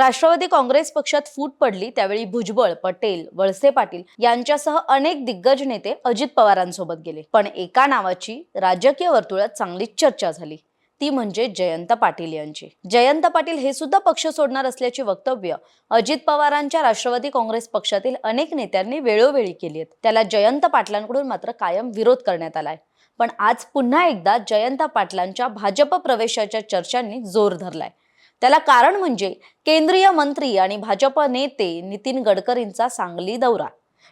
राष्ट्रवादी काँग्रेस पक्षात फूट पडली त्यावेळी भुजबळ पटेल वळसे पाटील यांच्यासह अनेक दिग्गज नेते अजित पवारांसोबत गेले. पण एका नावाची राजकीय वर्तुळात चांगलीच चर्चा झाली. ती म्हणजे जयंत पाटील यांची. जयंत पाटील हे सुद्धा पक्ष सोडणार असल्याची वक्तव्य अजित पवारांच्या राष्ट्रवादी काँग्रेस पक्षातील अनेक नेत्यांनी वेळोवेळी केली आहेत. त्याला जयंत पाटलांकडून मात्र कायम विरोध करण्यात आलाय. पण आज पुन्हा एकदा जयंत पाटलांच्या भाजप प्रवेशाच्या चर्चांनी जोर धरलाय. त्याला कारण म्हणजे केंद्रीय मंत्री आणि भाजप नेते नितीन गडकरींचा सांगली दौरा.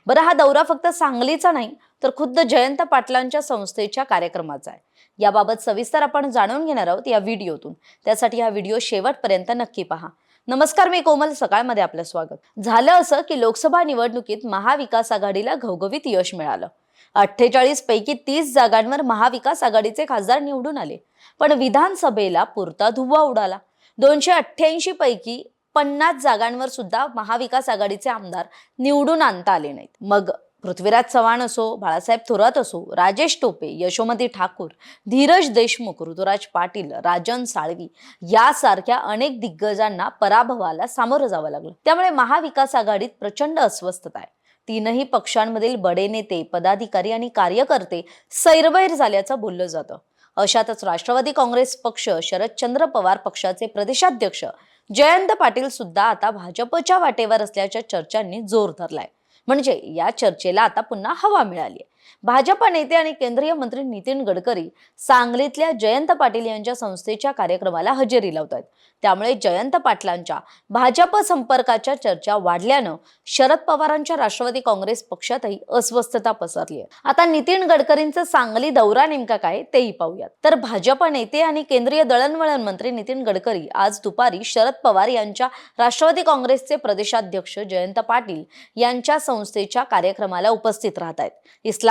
बरं हा दौरा फक्त सांगलीचा नाही तर खुद्द जयंत पाटलांच्या संस्थेच्या कार्यक्रमाचा आहे. याबाबत सविस्तर आपण जाणून घेणार आहोत या व्हिडिओतून. त्यासाठी हा व्हिडिओ शेवटपर्यंत नक्की पहा. नमस्कार मी कोमल. सकाळमध्ये आपलं स्वागत. झालं असं की लोकसभा निवडणुकीत महाविकास आघाडीला घवघवीत यश मिळालं. अठ्ठेचाळीस पैकी तीस जागांवर महाविकास आघाडीचे खासदार निवडून आले. पण विधानसभेला पुरता धुव्वा उडाला. दोनशे अठ्ठ्याऐंशी पैकी पन्नास जागांवर सुद्धा महाविकास आघाडीचे आमदार निवडून आणता आले नाहीत. मग पृथ्वीराज चव्हाण असो बाळासाहेब थोरात असो राजेश टोपे यशोमती ठाकूर धीरज देशमुख ऋतुराज पाटील राजन साळवी यासारख्या अनेक दिग्गजांना पराभवाला सामोरं जावं लागलं. त्यामुळे महाविकास आघाडीत प्रचंड अस्वस्थता आहे. तीनही पक्षांमधील बडे नेते पदाधिकारी आणि कार्यकर्ते सैरबैर झाल्याचं बोललं जातं. अशातच राष्ट्रवादी काँग्रेस पक्ष शरदचंद्र पवार पक्षाचे प्रदेशाध्यक्ष जयंत पाटील सुद्धा आता भाजपच्या वाटेवर असल्याच्या चर्चांनी जोर धरलाय. म्हणजे या चर्चेला आता पुन्हा हवा मिळाली आहे भाजप नेते आणि केंद्रीय मंत्री नितीन गडकरी सांगलीतल्या जयंत पाटील यांच्या संस्थेच्या कार्यक्रमाला हजेरी लावत आहेत त्यामुळे जयंत पाटलांच्या भाजप संपर्काच्या चर्चा वाढल्यानं शरद पवारांच्या राष्ट्रवादी काँग्रेस पक्षातही अस्वस्थता पसरली आहे आता नितीन गडकरींचा सांगली दौरा नेमका काय तेही पाहूयात. तर भाजप नेते आणि केंद्रीय दळणवळण मंत्री नितीन गडकरी आज दुपारी शरद पवार यांच्या राष्ट्रवादी काँग्रेसचे प्रदेशाध्यक्ष जयंत पाटील यांच्या संस्थेच्या कार्यक्रमाला उपस्थित राहत आहेत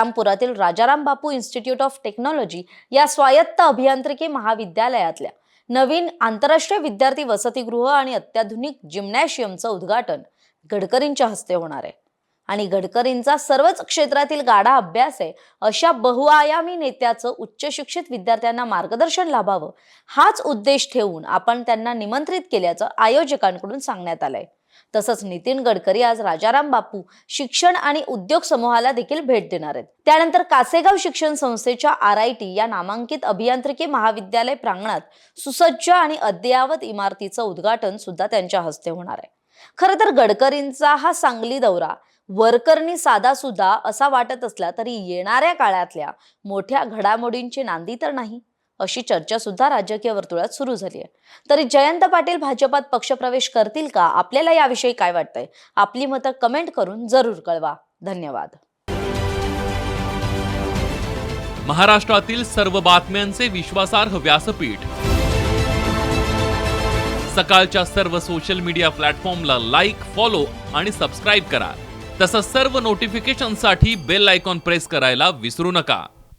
इस्लामपुरातील Rajaram Bapu institute of technology या स्वायत्त अभियांत्रिकी महाविद्यालयातल्या नवीन आंतरराष्ट्रीय विद्यार्थी वसतिगृह आणि अत्याधुनिक जिम्नॅशियमचं उद्घाटन गडकरींच्या हस्ते होणार आहे. आणि गडकरींचा सर्वच क्षेत्रातील गाढा अभ्यास आहे अशा बहुआयामी नेत्याचं उच्च शिक्षित विद्यार्थ्यांना मार्गदर्शन लाभावं हाच उद्देश ठेवून आपण त्यांना निमंत्रित केल्याचं आयोजकांकडून सांगण्यात आलंय. तसंच नितीन गडकरी आज राजाराम बापू शिक्षण आणि उद्योग समूहाला देखील भेट देणार आहेत. त्यानंतर कासेगाव शिक्षण संस्थेच्या आर आय टी या नामांकित अभियांत्रिकी महाविद्यालय प्रांगणात सुसज्ज आणि अद्ययावत इमारतीचं उद्घाटन सुद्धा त्यांच्या हस्ते होणार आहे. खरं तर गडकरींचा हा सांगली दौरा वरकरणी साधा सुद्धा असा वाटत असला तरी येणाऱ्या काळातल्या मोठ्या घडामोडींची नांदी तर नाही. अशी चर्चा सुद्धा राजकीय वर्तुळात सुरू झाली आहे. तरी जयंत पाटील भाजपात पक्षप्रवेश करतील का? आपल्याला याविषयी काय वाटतंय? आपली मतं कमेंट करून जरूर कळवा. धन्यवाद. महाराष्ट्रातील सर्व बातम्यांचे विश्वासार्ह व्यासपीठ. सकाळच्या सर्व सोशल मीडिया प्लॅटफॉर्मला लाईक फॉलो आणि सबस्क्राईब करा. तसंच सर्व नोटिफिकेशनसाठी बेल आयकॉन प्रेस करायला विसरू नका.